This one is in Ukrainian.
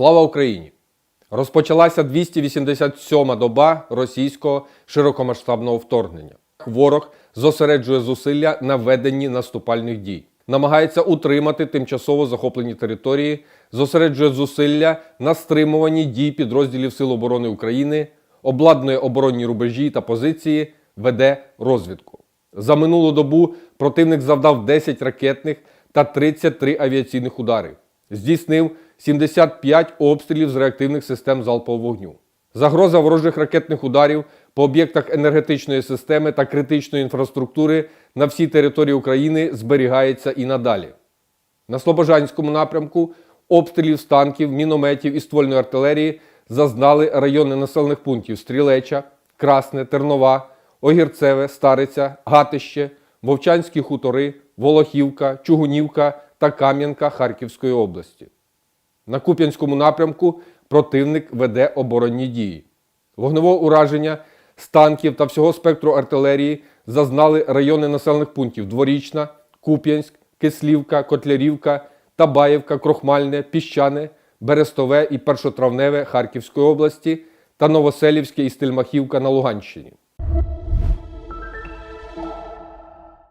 Слава Україні! Розпочалася 287-ма доба російського широкомасштабного вторгнення. Ворог зосереджує зусилля на веденні наступальних дій, намагається утримати тимчасово захоплені території, зосереджує зусилля на стримуванні дій підрозділів Сил оборони України, обладнує оборонні рубежі та позиції, веде розвідку. За минулу добу противник завдав 10 ракетних та 33 авіаційних удари. Здійснив 75 обстрілів з реактивних систем залпового вогню. Загроза ворожих ракетних ударів по об'єктах енергетичної системи та критичної інфраструктури на всій території України зберігається і надалі. На Слобожанському напрямку обстрілів з танків, мінометів і ствольної артилерії зазнали райони населених пунктів Стрілеча, Красне, Тернова, Огірцеве, Стариця, Гатище, Вовчанські хутори, Волохівка, Чугунівка та Кам'янка Харківської області. На Куп'янському напрямку противник веде оборонні дії. Вогневого ураження з танків та всього спектру артилерії зазнали райони населених пунктів Дворічна, Куп'янськ, Кислівка, Котлярівка, Табаєвка, Крохмальне, Піщане, Берестове і Першотравневе Харківської області та Новоселівське і Стельмахівка на Луганщині.